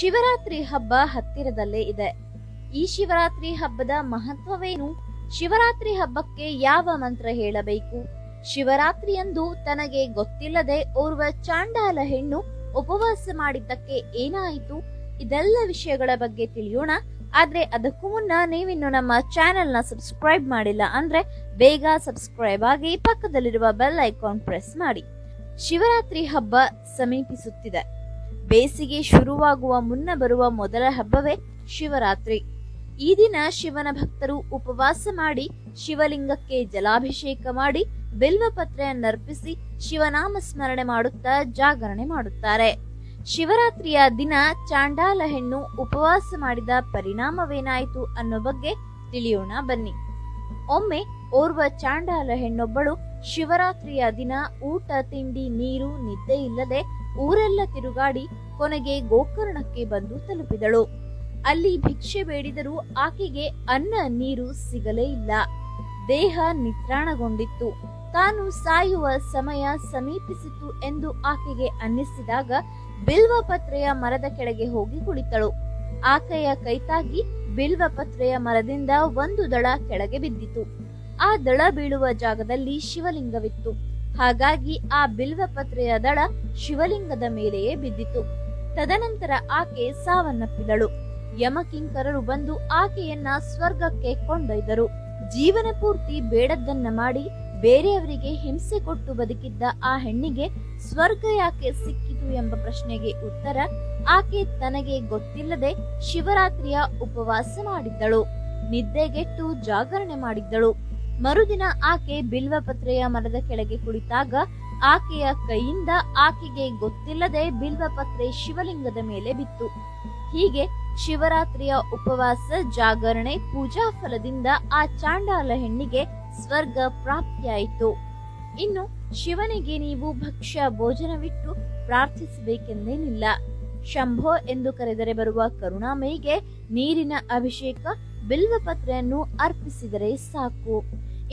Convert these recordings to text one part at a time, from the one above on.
ಶಿವರಾತ್ರಿ ಹಬ್ಬ ಹತ್ತಿರದಲ್ಲೇ ಇದೆ. ಈ ಶಿವರಾತ್ರಿ ಹಬ್ಬದ ಮಹತ್ವವೇನು? ಶಿವರಾತ್ರಿ ಹಬ್ಬಕ್ಕೆ ಯಾವ ಮಂತ್ರ ಹೇಳಬೇಕು? ಶಿವರಾತ್ರಿಯಂದು ತನಗೆ ಗೊತ್ತಿಲ್ಲದೆ ಓರ್ವ ಚಾಂಡಾಲ ಹೆಣ್ಣು ಉಪವಾಸ ಮಾಡಿದ್ದಕ್ಕೆ ಏನಾಯಿತು? ಇದೆಲ್ಲ ವಿಷಯಗಳ ಬಗ್ಗೆ ತಿಳಿಯೋಣ. ಆದ್ರೆ ಅದಕ್ಕೂ ಮುನ್ನ ನೀವಿನ್ನು ನಮ್ಮ ಚಾನೆಲ್ನ ಸಬ್ಸ್ಕ್ರೈಬ್ ಮಾಡಿಲ್ಲ ಅಂದ್ರೆ ಬೇಗ ಸಬ್ಸ್ಕ್ರೈಬ್ ಆಗಿ ಪಕ್ಕದಲ್ಲಿರುವ ಬೆಲ್ ಐಕಾನ್ ಪ್ರೆಸ್ ಮಾಡಿ. ಶಿವರಾತ್ರಿ ಹಬ್ಬ ಸಮೀಪಿಸುತ್ತಿದೆ. ಬೇಸಿಗೆ ಶುರುವಾಗುವ ಮುನ್ನ ಬರುವ ಮೊದಲ ಹಬ್ಬವೇ ಶಿವರಾತ್ರಿ. ಈ ದಿನ ಶಿವನ ಭಕ್ತರು ಉಪವಾಸ ಮಾಡಿ ಶಿವಲಿಂಗಕ್ಕೆ ಜಲಾಭಿಷೇಕ ಮಾಡಿ ಬಿಲ್ವಪತ್ರೆಯನ್ನರ್ಪಿಸಿ ಶಿವನಾಮ ಸ್ಮರಣೆ ಮಾಡುತ್ತಾ ಜಾಗರಣೆ ಮಾಡುತ್ತಾರೆ. ಶಿವರಾತ್ರಿಯ ದಿನ ಚಾಂಡಾಲ ಹೆಣ್ಣು ಉಪವಾಸ ಮಾಡಿದ ಪರಿಣಾಮವೇನಾಯಿತು ಅನ್ನೋ ಬಗ್ಗೆ ತಿಳಿಯೋಣ ಬನ್ನಿ. ಒಮ್ಮೆ ಓರ್ವ ಚಾಂಡಾಲ ಹೆಣ್ಣೊಬ್ಬಳು ಶಿವರಾತ್ರಿಯ ದಿನ ಊಟ, ತಿಂಡಿ, ನೀರು, ನಿದ್ದೆ ಇಲ್ಲದೆ ಊರೆಲ್ಲ ತಿರುಗಾಡಿ ಕೊನೆಗೆ ಗೋಕರ್ಣಕ್ಕೆ ಬಂದು ತಲುಪಿದಳು. ಅಲ್ಲಿ ಭಿಕ್ಷೆ ಬೇಡಿದರೂ ಆಕೆಗೆ ಅನ್ನ, ನೀರು ಸಿಗಲೇ ಇಲ್ಲ. ದೇಹ ನಿತ್ರಾಣಗೊಂಡಿತ್ತು. ತಾನು ಸಾಯುವ ಸಮಯ ಸಮೀಪಿಸಿತು ಎಂದು ಆಕೆಗೆ ಅನ್ನಿಸಿದಾಗ ಬಿಲ್ವಪತ್ರೆಯ ಮರದ ಕೆಳಗೆ ಹೋಗಿ ಕುಳಿತಳು. ಆಕೆಯ ಕೈತಾಗಿ ಬಿಲ್ವಪತ್ರೆಯ ಮರದಿಂದ ಒಂದು ದಳ ಕೆಳಗೆ ಬಿದ್ದಿತು. ಆ ದಳ ಬೀಳುವ ಜಾಗದಲ್ಲಿ ಶಿವಲಿಂಗವಿತ್ತು. ಹಾಗಾಗಿ ಆ ಬಿಲ್ವಪತ್ರೆಯ ದಳ ಶಿವಲಿಂಗದ ಮೇಲೆಯೇ ಬಿದ್ದಿತು. ತದನಂತರ ಆಕೆ ಸಾವನ್ನಪ್ಪಿದಳು. ಯಮಕಿಂಕರರು ಬಂದು ಆಕೆಯನ್ನ ಸ್ವರ್ಗಕ್ಕೆ ಕೊಂಡೊಯ್ದರು. ಜೀವನ ಪೂರ್ತಿ ಬೇಡದ್ದನ್ನ ಮಾಡಿ ಬೇರೆಯವರಿಗೆ ಹಿಂಸೆ ಕೊಟ್ಟು ಬದುಕಿದ್ದ ಆ ಹೆಣ್ಣಿಗೆ ಸ್ವರ್ಗ ಯಾಕೆ ಸಿಕ್ಕಿತು ಎಂಬ ಪ್ರಶ್ನೆಗೆ ಉತ್ತರ ಆಕೆ ತನಗೆ ಗೊತ್ತಿಲ್ಲದೆ ಶಿವರಾತ್ರಿಯ ಉಪವಾಸ ಮಾಡಿದ್ದಳು. ನಿದ್ದೆಗೆಟ್ಟು ಜಾಗರಣೆ ಮಾಡಿದ್ದಳು. ಮರುದಿನ ಆಕೆ ಬಿಲ್ವಪತ್ರೆಯ ಮರದ ಕೆಳಗೆ ಕುಳಿತಾಗ ಆಕೆಯ ಕೈಯಿಂದ ಆಕೆಗೆ ಗೊತ್ತಿಲ್ಲದೆ ಬಿಲ್ವಪತ್ರೆ ಶಿವಲಿಂಗದ ಮೇಲೆ ಬಿತ್ತು. ಹೀಗೆ ಶಿವರಾತ್ರಿಯ ಉಪವಾಸ, ಜಾಗರಣೆ, ಪೂಜಾ ಫಲದಿಂದ ಆ ಚಾಂಡಾಲ ಹೆಣ್ಣಿಗೆ ಸ್ವರ್ಗ ಪ್ರಾಪ್ತಿಯಾಯಿತು. ಇನ್ನು ಶಿವನಿಗೆ ನೀವು ಭಕ್ಷ್ಯ ಭೋಜನವಿಟ್ಟು ಪ್ರಾರ್ಥಿಸಬೇಕೆಂದೇನಿಲ್ಲ. ಶಂಭೋ ಎಂದು ಕರೆದರೆ ಬರುವ ಕರುಣಾಮಯಿಗೆ ನೀರಿನ ಅಭಿಷೇಕ ಬಿಲ್ವಪತ್ರೆಯನ್ನು ಅರ್ಪಿಸಿದರೆ ಸಾಕು.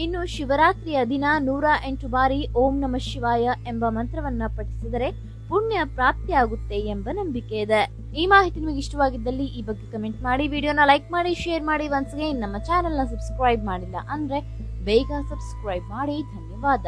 ಇನ್ನು ಶಿವರಾತ್ರಿಯ ದಿನ ನೂರ ಎಂಟು ಬಾರಿ ಓಂ ನಮ ಶಿವಾಯ ಎಂಬ ಮಂತ್ರವನ್ನ ಪಠಿಸಿದರೆ ಪುಣ್ಯ ಪ್ರಾಪ್ತಿಯಾಗುತ್ತೆ ಎಂಬ ನಂಬಿಕೆ ಇದೆ. ಈ ಮಾಹಿತಿ ನಿಮಗೆ ಇಷ್ಟವಾಗಿದ್ದಲ್ಲಿ ಈ ಬಗ್ಗೆ ಕಮೆಂಟ್ ಮಾಡಿ, ವಿಡಿಯೋನ ಲೈಕ್ ಮಾಡಿ, ಶೇರ್ ಮಾಡಿ. ಒನ್ಸ್ಗೆ ನಮ್ಮ ಚಾನೆಲ್ನ ಸಬ್ಸ್ಕ್ರೈಬ್ ಮಾಡಿಲ್ಲ ಅಂದ್ರೆ ಬೇಗ ಸಬ್ಸ್ಕ್ರೈಬ್ ಮಾಡಿ. ಧನ್ಯವಾದ.